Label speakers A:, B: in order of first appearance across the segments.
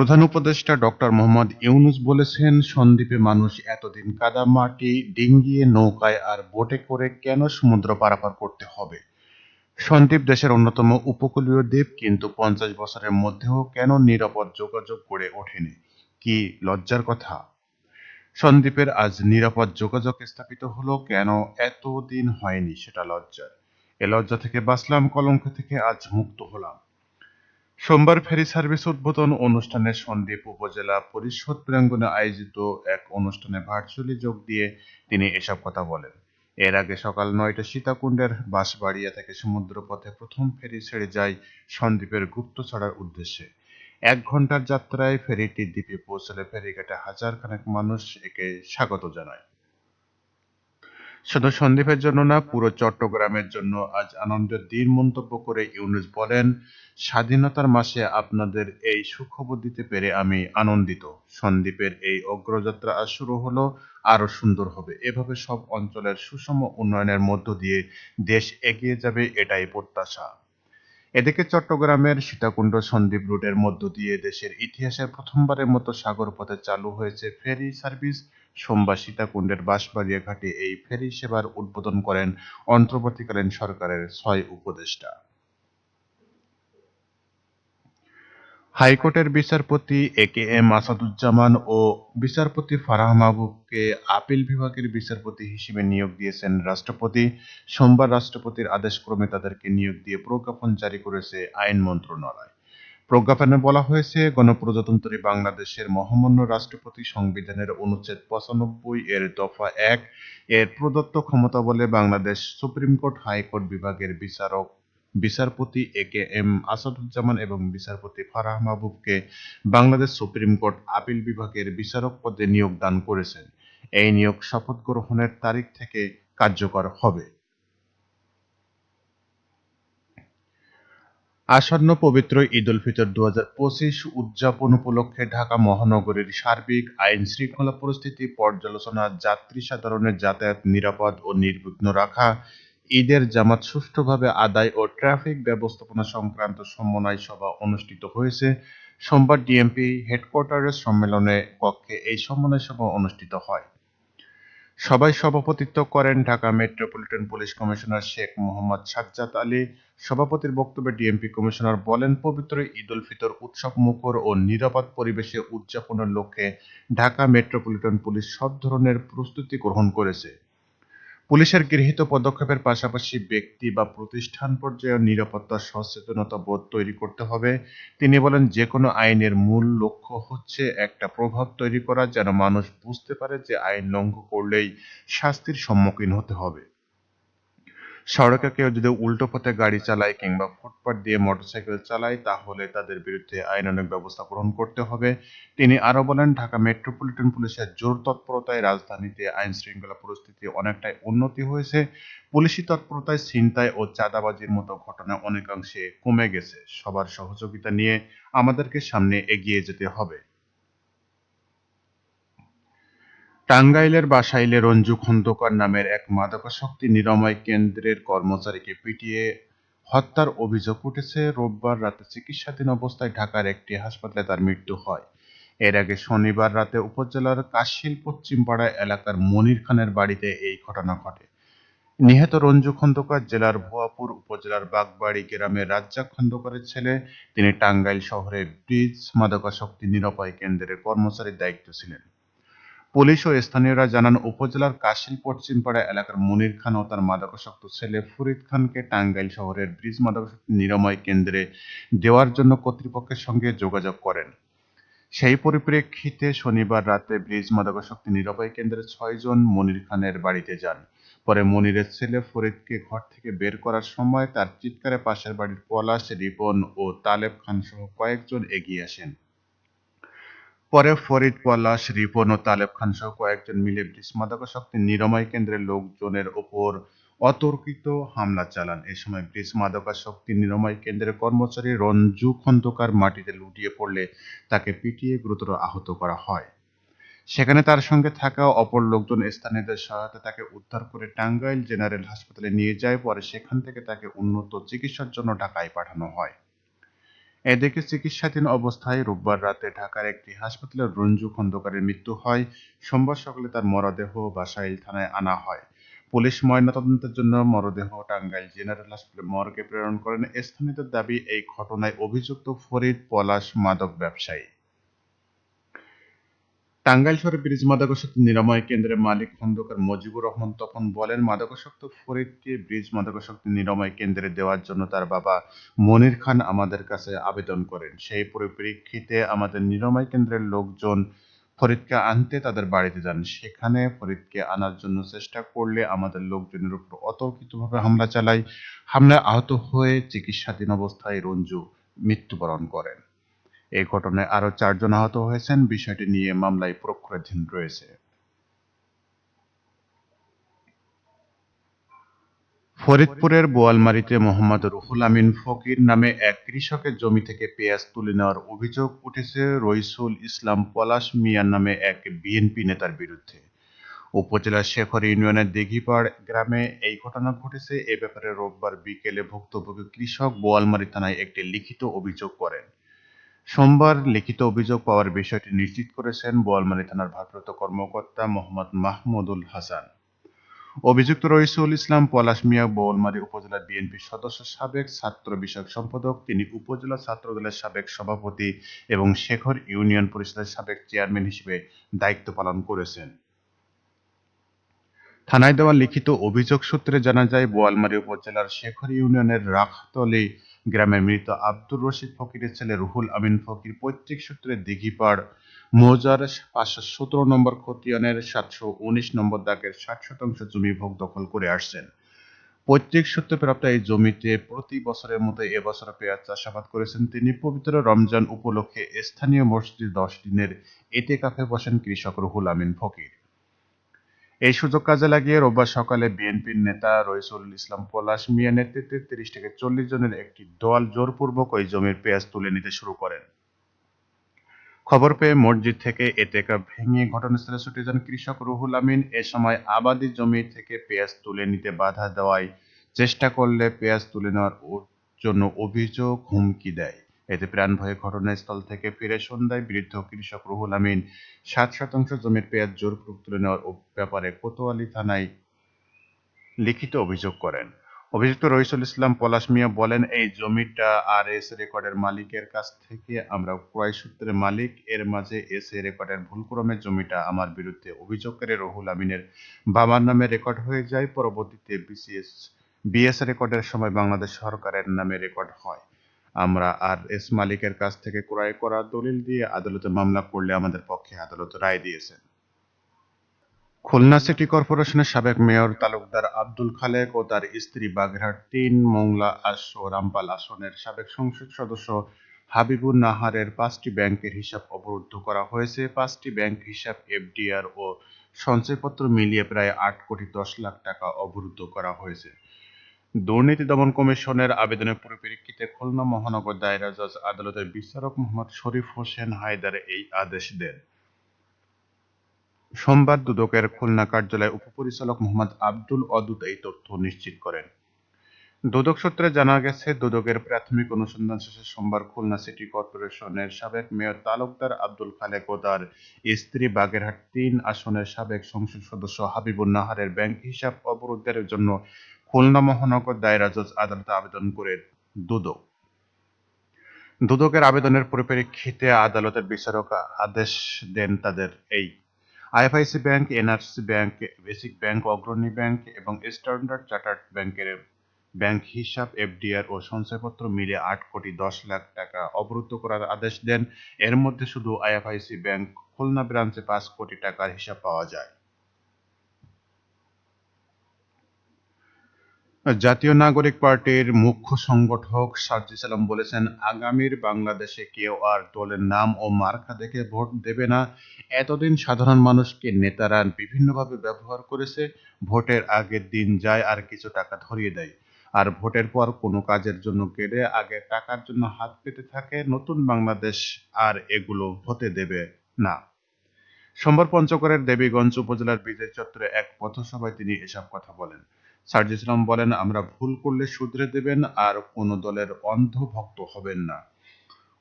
A: প্রধান উপদেষ্টা ডক্টর মোহাম্মদ ইউনুস বলেছেন, সন্দ্বীপে মানুষ এতদিন কাদামাটি ডিঙ্গিয়ে নৌকায় আর বোটে করে কেন সমুদ্র পারাপার করতে হবে? সন্দ্বীপ দেশের অন্যতম উপকূলীয় দ্বীপ, কিন্তু পঞ্চাশ বছরের মধ্যেও কেন নিরাপদ যোগাযোগ গড়ে ওঠেনি? কি লজ্জার কথা? সন্দ্বীপের আজ নিরাপদ যোগাযোগ স্থাপিত হলো কেন এতদিন হয়নি সেটা লজ্জার? এ লজ্জা থেকে বাঁচলাম, কলঙ্ক থেকে আজ মুক্ত হলাম। সোমবার ফেরি সার্ভিস উদ্বোধন অনুষ্ঠানে সন্দ্বীপ উপজেলা পরিষদ প্রাঙ্গণে আয়োজিত এক অনুষ্ঠানে ভার্চুয়ালি যোগ দিয়ে তিনি এসব কথা বলেন। এর আগে সকাল নয়টা সীতাকুণ্ডের বাঁশবাড়িয়া থেকে সমুদ্রপথে প্রথম ফেরি ছেড়ে যায় সন্দ্বীপের গুপ্তছড়ার উদ্দেশ্যে। এক ঘণ্টার যাত্রায় ফেরিটি দ্বীপে পৌঁছলে ফেরিঘাটে হাজার খানেক মানুষ একে স্বাগত জানায়। শুধু সন্দ্বীপের জন্য না, পুরো চট্টগ্রামের জন্য আজ আনন্দের দিন মন্তব্য করে ইউনুস বলেন, স্বাধীনতার মাসে আপনাদের এই সুখবর দিতে পেরে আমি আনন্দিত। সন্দ্বীপের এই অগ্রযাত্রা আজ শুরু হলো, আরও সুন্দর হবে। এভাবে সব অঞ্চলের সুষম উন্নয়নের মধ্য দিয়ে দেশ এগিয়ে যাবে এটাই প্রত্যাশা। এদিকে চট্টগ্রামের সীতাকুণ্ড সন্দ্বীপ রুটের মধ্য দিয়ে দেশের ইতিহাসে প্রথমবারের মতো সাগর পথে চালু হয়েছে ফেরি সার্ভিস। সোমবার সীতাকুণ্ডের বাঁশবাড়িয়া ঘাটে এই ফেরি সেবার উদ্বোধন করেন অন্তর্বর্তীকালীন সরকারের ছয় উপদেষ্টা। হাইকোর্টের বিচারপতি এ কে এম আসাদুজ্জামান ও বিচারপতি ফারাহ মাহবুবকে আপিল বিভাগের বিচারপতি হিসেবে নিয়োগ দিয়েছেন রাষ্ট্রপতি। সোমবার রাষ্ট্রপতির আদেশক্রমে তাদেরকে নিয়োগ দিয়ে প্রজ্ঞাপন জারি করেছে আইন মন্ত্রণালয়। প্রজ্ঞাপনে বলা হয়েছে, গণপ্রজাতন্ত্রী বাংলাদেশের মহামান্য রাষ্ট্রপতি সংবিধানের অনুচ্ছেদ পঁচানব্বই এর দফা এক এর প্রদত্ত ক্ষমতা বলে বাংলাদেশ সুপ্রিম কোর্ট হাইকোর্ট বিভাগের বিচারক বিচারপতি এ কে এম আসাদুজ্জামান এবং বিচারপতি ফারাহ মাহবুবকে বাংলাদেশ সুপ্রিম কোর্ট আপিল বিভাগের বিচারক পদে নিয়োগ দান করেছেন। এই নিয়োগ শপথ গ্রহণের তারিখ থেকে কার্যকর হবে। আসন্ন পবিত্র ঈদ উল ফিতর দু হাজার পঁচিশ উদযাপন উপলক্ষে ঢাকা মহানগরীর সার্বিক আইন শৃঙ্খলা পরিস্থিতি পর্যালোচনা, যাত্রী সাধারণের যাতায়াত নিরাপদ ও নির্বিঘ্ন রাখা, ঈদের জামাত সুষ্ঠুভাবে আদায় ও ট্রাফিক ব্যবস্থাপনা সংক্রান্ত সমন্বয় সভা অনুষ্ঠিত হয়েছে। সোমবার ডিএমপি হেডকোয়ার্টারের সম্মেলনে কক্ষে এই সমন্বয় সভা অনুষ্ঠিত হয়। সভায় সভাপতিত্ব করেন Dhaka metropolitan police commissioner Sheikh Mohammad Sajjad Ali. সভাপতির বক্তব্যে ডিএমপি কমিশনার বলেন, পবিত্র ঈদ উল ফিতর উৎসব মুখর ও নিরাপদ পরিবেশে উদযাপনের লক্ষ্যে ঢাকা মেট্রোপলিটন পুলিশ সব ধরনের প্রস্তুতি গ্রহণ করেছে। পুলিশের গৃহীত পদক্ষেপের পাশাপাশি ব্যক্তি বা প্রতিষ্ঠান পর্যায়ে নিরাপত্তা, সচেতনতা বোধ তৈরি করতে হবে। তিনি বলেন যে কোনো আইনের মূল লক্ষ্য হচ্ছে একটা প্রভাব তৈরি করা, যেন মানুষ বুঝতে পারে যে আইন লঙ্ঘ করলেই শাস্তির সম্মুখীন হতে হবে। সড়কে কেউ যদি উল্টো পথে গাড়ি চালায় কিংবা ফুটপাত দিয়ে মোটরসাইকেল চালায়, তাহলে তাদের বিরুদ্ধে আইনানুগ ব্যবস্থা গ্রহণ করতে হবে। তিনি আরও বলেন, ঢাকা মেট্রোপলিটন পুলিশের জোর তৎপরতায় রাজধানীতে আইন শৃঙ্খলা পরিস্থিতি অনেকটাই উন্নতি হয়েছে। পুলিশি তৎপরতায় ছিনতাই ও চাঁদাবাজির মতো ঘটনা অনেকাংশে কমে গেছে। সবার সহযোগিতা নিয়ে আমাদেরকে সামনে এগিয়ে যেতে হবে। টাঙ্গাইলের বাসাইলে রঞ্জু খন্দকার নামের এক মাদকাসক্তি নিরাময় কেন্দ্রের কর্মচারীকে পিটিয়ে হত্যার অভিযোগ উঠেছে। রোববার রাতে চিকিৎসাধীন অবস্থায় ঢাকার একটি হাসপাতালে তার মৃত্যু হয়। এর আগে শনিবার রাতে উপজেলার কাশিল পশ্চিমপাড়া এলাকার মনির খানের বাড়িতে এই ঘটনা ঘটে। নিহত রঞ্জু খন্দকার জেলার ভুয়াপুর উপজেলার বাগবাড়ি গ্রামের রাজ্জাক খন্দকারের ছেলে। তিনি টাঙ্গাইল শহরের ব্রিজ মাদকাসক্তি নিরাময় কেন্দ্রের কর্মচারীর দায়িত্ব ছিলেন। পুলিশ ও স্থানীয়রা জানান, উপজেলার কাশিল পশ্চিমপাড়া এলাকার মনির খান ও তার মাদকাসক্ত ছেলে ফরিদ খানকে টাঙ্গাইল শহরের ব্রিজ মাদকাসক্তি নিরাময় কেন্দ্রে দেওয়ার জন্য কর্তৃপক্ষের সঙ্গে যোগাযোগ করেন। সেই পরিপ্রেক্ষিতে শনিবার রাতে ব্রিজ মাদকাসক্তি নিরাময় কেন্দ্রের ছয়জন মনির খানের বাড়িতে যান। পরে মনিরের ছেলে ফরিদকে ঘর থেকে বের করার সময় তার চিৎকারে পাশের বাড়ির পলাশ, রিপন ও তালেব খান সহ কয়েকজন এগিয়ে আসেন। পরে ফরিদ পলাশ, রিপন ও তালেব খান সহ কয়েকজন মিলে ব্রিজ মাদকাসক্তি নিরাময় কেন্দ্রের লোকজনের ওপর অতর্কিত হামলা চালান। এ সময় ব্রিজ মাদকাসক্তি নিরাময় কেন্দ্রের কর্মচারী রঞ্জু খন্দকার মাটিতে লুটিয়ে পড়লে তাকে পিটিয়ে গুরুতর আহত করা হয়। সেখানে তার সঙ্গে থাকা অপর লোকজন স্থানীয়দের সহায়তা তাকে উদ্ধার করে টাঙ্গাইল জেনারেল হাসপাতালে নিয়ে যায়। পরে সেখান থেকে তাকে উন্নত চিকিৎসার জন্য ঢাকায় পাঠানো হয়। এদিকে চিকিৎসাধীন অবস্থায় রোববার রাতে ঢাকার একটি হাসপাতালে রঞ্জু খন্দকারের মৃত্যু হয়। সোমবার সকালে তার মরদেহ বাসাইল থানায় আনা হয়। পুলিশ ময়নাতদন্তের জন্য মরদেহ টাঙ্গাইল জেনারেল হাসপাতালে মর্গে প্রেরণ করেন। স্থানীয়দের দাবি, এই ঘটনায় অভিযুক্ত ফরিদ পলাশ মাদক ব্যবসায়ী। টাঙ্গাইল শহরে ব্রিজ মাদকাসক্ত নিরাময় কেন্দ্রের মালিক খন্দকার মজিবুর রহমান তপন বলেন, মাদকাসক্ত ফরিদকে ব্রিজ মাদকাসক্ত নিরাময় কেন্দ্রে দেওয়ার জন্য তার বাবা মনির খান আমাদের কাছে আবেদন করেন। সেই পরিপ্রেক্ষিতে আমাদের নিরাময় কেন্দ্রের লোকজন ফরিদকে আনতে তাদের বাড়িতে যান। সেখানে ফরিদকে আনার জন্য চেষ্টা করলে আমাদের লোকজনের উপর অতর্কিতভাবে হামলা চালায়। হামলায় আহত হয়ে চিকিৎসাধীন অবস্থায় রঞ্জু মৃত্যুবরণ করেন। এই ঘটনায় আরও চারজন আহত হয়েছেন। বিষয়টি নিয়ে মামলায় প্রক্রিয়াধীন রয়েছে। ফরিদপুরের বোয়ালমারীতে মোহাম্মদ রুহুল আমিন ফকির নামে এক কৃষকের জমি থেকে পেঁয়াজ তুলে নেওয়ার অভিযোগ উঠেছে রইসুল ইসলাম পলাশ মিয়ার নামে এক বিএনপি নেতার বিরুদ্ধে। উপজেলার শেখর ইউনিয়নের দিঘিপাড় গ্রামে এই ঘটনা ঘটেছে। এ ব্যাপারে রোববার বিকেলে ভুক্তভোগী কৃষক বোয়ালমারী থানায় একটি লিখিত অভিযোগ করেন। সোমবার লিখিত অভিযোগ পাওয়ার বিষয়টি নিশ্চিত করেছেন বোয়ালমারী থানার ভারপ্রাপ্ত কর্মকর্তা মোহাম্মদ মাহমুদুল হাসান। অভিযুক্ত রইসুল ইসলাম পলাশ মিয়া বোয়ালমারী উপজেলা বিএনপির সদস্য সাবেক ছাত্র বিষয়ক সম্পাদক, তিনি উপজেলা ছাত্রদলের সাবেক সভাপতি এবং শেখর ইউনিয়ন পরিষদের সাবেক চেয়ারম্যান হিসেবে দায়িত্ব পালন করেছেন। থানায় দেওয়া লিখিত অভিযোগ সূত্রে জানা যায়, বোয়ালমারী উপজেলার শেখর ইউনিয়নের রাখতলী গ্রামের মৃত আব্দুর রশিদ ফকিরের ছেলে রুহুল আমিন ফকির পৈতৃক সূত্রে দিঘিপাড়, মৌজার পাঁচশো সতেরো নম্বর খতিয়ানের সাতশো উনিশ নম্বর দাগের ষাট শতাংশ জমি ভোগ দখল করে আসছেন। পৈতৃক সূত্রে প্রাপ্ত এই জমিতে প্রতি বছরের মতো এবছর পেঁয়াজ চাষাবাদ করেছেন তিনি। পবিত্র রমজান উপলক্ষে স্থানীয় মসজিদ দশ দিনের এতে কাফে বসেন কৃষক রুহুল আমিন ফকির। এই সুযোগ কাজে লাগিয়ে রোববার সকালে বিএনপির নেতা রইসুল ইসলাম পলাশ মিয়া নেতৃত্বে তিরিশ থেকে চল্লিশ জনের একটি দল জোরপূর্বক ওই জমির পেঁয়াজ তুলে নিতে শুরু করেন। খবর পেয়ে মসজিদ থেকে এতেকা ভেঙে ঘটনাস্থলে ছুটে যান কৃষক রুহুল আমিন। এ সময় আবাদি জমি থেকে পেঁয়াজ তুলে নিতে বাধা দেওয়ায় চেষ্টা করলে পেঁয়াজ তুলে নেওয়ার জন্য অভিযোগ হুমকি দেয়। এতে প্রাণ ভয়ে ঘটনাস্থল থেকে ফিরে সন্ধ্যায় বৃদ্ধ কৃষক রুহুল আমিন সাত শতাংশ জমির পেঁয়াজ জোরপূর্বক তুলে নেওয়ার ব্যাপারে কোতোয়ালি থানায় লিখিত অভিযোগ করেন। অভিযুক্ত রহিসুল ইসলাম পলাশ মিয়া বলেন, এই জমিটা আর এস রেকর্ডের মালিকের কাছ থেকে, আমরা ক্রয় সূত্রে মালিক। এর মাঝে এস এ রেকর্ডের ভুলক্রমে জমিটা আমার বিরুদ্ধে অভিযোগকারী রহুল আমিনের বাবার নামে রেকর্ড হয়ে যায়। পরবর্তীতে বিসিএস, বিএস রেকর্ডের সময় বাংলাদেশ সরকারের নামে রেকর্ড হয়। আমরা আর এস মালিকের কাছ থেকে ক্রয় করা দলিল দিয়ে আদালতে মামলা করলে আমাদের পক্ষে আদালত রায় দিয়েছেন খুলনা সিটি কর্পোরেশনের সাবেক মেয়র তালুকদার আব্দুল খালেক ও তার স্ত্রী বাগেরহাট তিন মোংলা আস ও রামপাল আসনের সাবেক সংসদ সদস্য হাবিবুর নাহারের পাঁচটি ব্যাংকের হিসাব অবরুদ্ধ করা হয়েছে। পাঁচটি ব্যাংক হিসাব, এফডিআর ও সঞ্চয়পত্র মিলিয়ে প্রায় আট কোটি দশ লাখ টাকা অবরুদ্ধ করা হয়েছে। দুর্নীতি দমন কমিশনের আবেদনের পরিপ্রেক্ষিতে খুলনা মহানগর দায়রা জজ আদালতের বিচারক মোহাম্মদ শরীফ হোসেন হায়দার এই আদেশ দেন। সোমবার দুদকের খুলনা কার্যালয়ে উপপরিচালক মোহাম্মদ আব্দুল অদুদ এই তথ্য নিশ্চিত করেন। দুদক সূত্রে জানা গেছে, দুদকের প্রাথমিক অনুসন্ধান শেষে সোমবার খুলনা সিটি কর্পোরেশনের সাবেক মেয়র তালুকদার আব্দুল খালেক ও তার স্ত্রী বাগেরহাট তিন আসনের সাবেক সংসদ সদস্য হাবিবুর নাহারের ব্যাংক হিসাব অবরোধের জন্য খুলনা মহানগর দায়রা জজ আদালতে আবেদন করে দুদক। দুদকের আবেদনের পরিপ্রেক্ষিতে আদালতের বিচারক আদেশ দেন তাদের এই। IFIC bank, NRC bank, basic bank, Agrani bank এবং স্ট্যান্ডার্ড চার্টার্ড ব্যাংকের ব্যাংক হিসাব, এফডিআর ও সঞ্চয়পত্র মিলে আট কোটি দশ লাখ টাকা অবরুদ্ধ করার আদেশ দেন। এর মধ্যে শুধু আইএফআইসি ব্যাংক, খুলনা ব্রাঞ্চে পাঁচ কোটি টাকার হিসাব পাওয়া যায়। জাতীয় নাগরিক পার্টির মুখ্য সংগঠক সার্জিস আলম বলেছেন, আগামীর বাংলাদেশে কেউ আর দলের নাম ও মার্কা দেখে ভোট দেবে না। এতদিন সাধারণ মানুষকে নেতারা বিভিন্নভাবে ব্যবহার করেছে, ভোটের আগের দিন যায় আর কিছু টাকা ধরিয়ে দেয়। আর ভোটের পর কোনো কাজের জন্য গেলে আগে টাকার জন্য হাত পেতে থাকে, নতুন বাংলাদেশ আর এগুলো হতে দেবে না। সোমবার পঞ্চগড়ের দেবীগঞ্জ উপজেলার বিজয় চত্বরে এক পথসভায় তিনি এসব কথা বলেন। সার্জিস বলেন, আমরা ভুল করলে শুধরে দেবেন আর কোনো দলের অন্ধ ভক্ত হবেন না।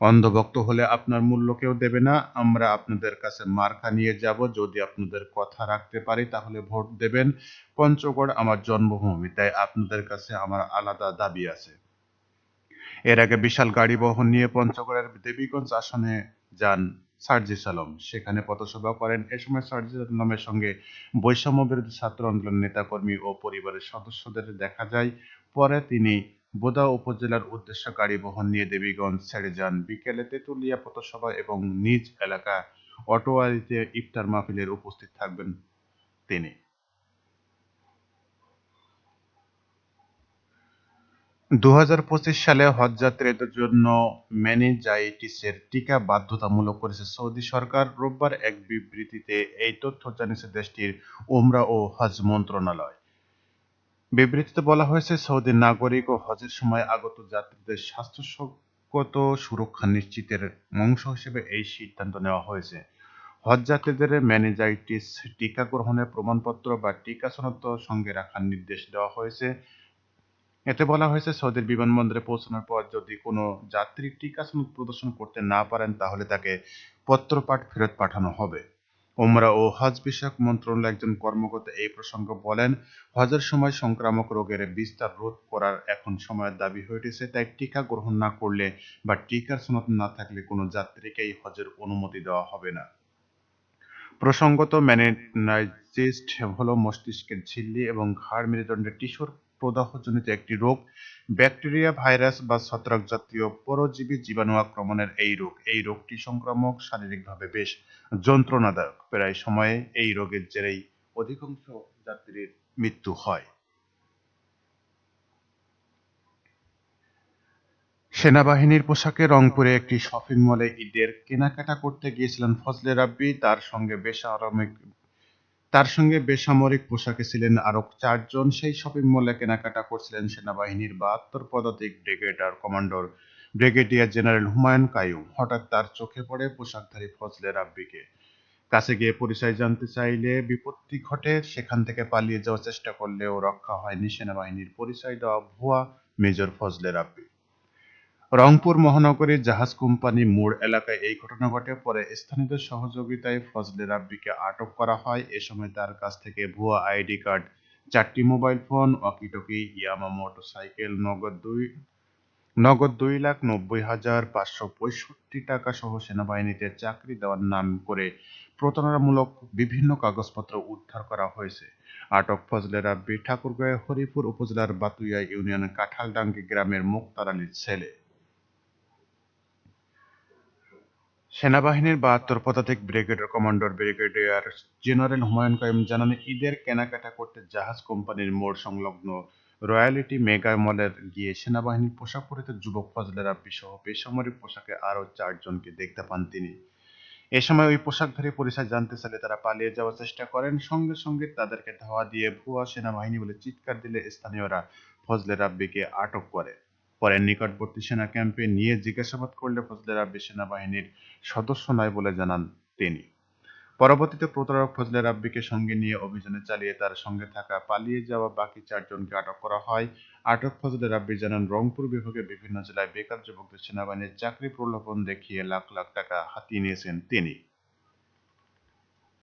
A: অন্ধভক্ত হলে আপনার মূল্য কেউ দেবে না। আমরা আপনাদের কাছে মার্কা নিয়ে যাব। যদি আপনাদের কথা রাখতে পারি, তাহলে ভোট দেবেন। পঞ্চগড় আমার জন্মভূমি, তাই আপনাদের কাছে আমার আলাদা দাবি আছে। এর আগে বিশাল গাড়ি বহন নিয়ে পঞ্চগড়ের দেবীগঞ্জ আসনে যান সার্জিস সালম সেখানে পথসভা করেন। এ সময় সার্জিস আলমের সঙ্গে বৈষম্য বিরোধী ছাত্র আন্দোলন নেতাকর্মী ও পরিবারের সদস্যদের দেখা যায়। পরে তিনি বোদা উপজেলার উদ্দেশ্য গাড়ি বহন নিয়ে দেবীগঞ্জ ছেড়ে যান। বিকেলে তেঁতুলিয়া পথসভা এবং নিজ এলাকা অটোয়ারিতে ইফতার মাহফিলের উপস্থিত থাকবেন তিনি। সালে হজযাত্রীদের জন্য মেনিনজাইটিসের টিকা বাধ্যতামূলক করেছে সৌদি সরকার। রোববার এক বিবৃতিতে এই তথ্য জানিয়েছে দেশটির উমরা ও হজ মন্ত্রণালয়। বিবৃতিতে বলা হয়েছে, সৌদি নাগরিক ও হজের সময় আগত যাত্রীদের স্বাস্থ্যগত সুরক্ষা নিশ্চিতের অংশ হিসেবে এই সিদ্ধান্ত নেওয়া হয়েছে। হজযাত্রীদের মেনিনজাইটিস টিকা গ্রহণের প্রমাণপত্র বা টিকা সনদ সঙ্গে রাখার নির্দেশ দেওয়া হয়েছে। এতে বলা হয়েছে সৌদির বিমানবন্দরে পৌঁছানোর পর যদি কোনো যাত্রী টিকা সনদ প্রদর্শন করতে না পারেন, তাহলে তাকে পত্রপাঠ ফেরত পাঠানো হবে। ওমরা ও হজ বিষয়ক মন্ত্রণালয়ের একজন কর্মকর্তা এই প্রসঙ্গ বলেন, হজের সময় সংক্রামক রোগের বিস্তার রোধ করার এখন সময়ের দাবি হয়ে উঠেছে, তাই টিকা গ্রহণ না করলে বা টিকার সনদ না থাকলে কোনো যাত্রীকেই হজের অনুমতি দেওয়া হবে না। প্রসঙ্গত ম্যানেনাইজিস হলো মস্তিষ্কের ঝিল্লি এবং ঘাড় মেরুদণ্ডের টিস্যুর প্রদাহজনিত একটি রোগ, ব্যাকটেরিয়া, ভাইরাস বা ছত্রাক জাতীয় পরজীবী জীবাণু আক্রমণের এই রোগ। এই রোগটি সংক্রামক, শারীরিকভাবে বেশ যন্ত্রণাদায়ক। প্রায় সময়ে এই রোগের জেরেই অধিকাংশ যাত্রীর মৃত্যু হয়। সেনাবাহিনীর পোশাকে রংপুরে একটি শপিং মলে ঈদের কেনাকাটা করতে গিয়েছিলেন ফজলে রাব্বি। তার সঙ্গে বেশ বেসামরিক তার সঙ্গে বেসামরিক পোশাকে ছিলেন আরও চারজন। সেই শপিং মলে কেনাকাটা করছিলেন সেনাবাহিনীর বাহাত্তর পদাতিক ব্রিগেডার commander brigadier general Humayun Kayum. হঠাৎ তার চোখে পড়ে পোশাকধারী ফজলে রাব্বিকে। কাছে গিয়ে পরিচয় জানতে চাইলে বিপত্তি ঘটে, সেখান থেকে পালিয়ে যাওয়ার চেষ্টা করলেও রক্ষা হয়নি সেনাবাহিনীর পরিচয় দেওয়া ভুয়া মেজর ফজলে রাব্বি। রংপুর মহানগরীর জাহাজ কোম্পানি মোড় এলাকায় এই ঘটনা ঘটে। পরে স্থানীয়দের সহযোগিতায় ফজলে রাব্বিকে আটক করা হয়। এ সময় তার কাছ থেকে ভুয়া আইডি কার্ড, চারটি mobile phone, walkie talkie Yamaha motorcycle, নগদ দুই নগদ দুই লাখ নব্বই হাজার পাঁচশো পঁয়ষট্টি টাকা সহ সেনাবাহিনীতে চাকরি দেওয়ার নাম করে প্রতারণামূলক বিভিন্ন কাগজপত্র উদ্ধার করা হয়েছে। আটক ফজলে রাব্বি ঠাকুরগাঁও হরিপুর উপজেলার বাতুইয়া ইউনিয়নের কাঁঠালডাঙ্গি গ্রামের মুক্তার আলীর ছেলে। সেনাবাহিনীর বাহাত্তর পদাতিক ব্রিগেডের commander brigadier general Humayun Kaium জানান, ঈদের কেনাকাটা করতে জাহাজ কোম্পানির মোড় সংলগ্ন রয়্যালিটি মেগা মলের গিয়ে সেনাবাহিনীর পোশাক পরিহিত যুবক ফজলে রাব্বি সহ বেসামরিক পোশাকে আরও চারজনকে দেখতে পান তিনি। এ সময় ওই পোশাকধারী পরিচয় জানতে চাইলে তারা পালিয়ে যাওয়ার চেষ্টা করেন, সঙ্গে সঙ্গে তাদেরকে ধাওয়া দিয়ে ভুয়া সেনাবাহিনী বলে চিৎকার দিলে স্থানীয়রা ফজলে রাব্বিকে আটক করে। পরে নিকটবর্তী সেনা ক্যাম্পে নিয়ে জিজ্ঞাসাবাদ করলে ফজলে রাব্বি সেনাবাহিনীর সদস্য নয় বলে জানান তিনি। পরবর্তীতে প্রতারক ফজলে রাব্বিকে সঙ্গে নিয়ে অভিযানে চালিয়ে তার সঙ্গে থাকা পালিয়ে যাওয়া বাকি চারজনকে আটক করা হয়। আটক ফজলে রাব্বি জানান, রংপুর বিভাগের বিভিন্ন জেলায় বেকার যুবকদের সেনাবাহিনীর চাকরি প্রলোভন দেখিয়ে লাখ লাখ টাকা হাতিয়ে নিয়েছেন তিনি।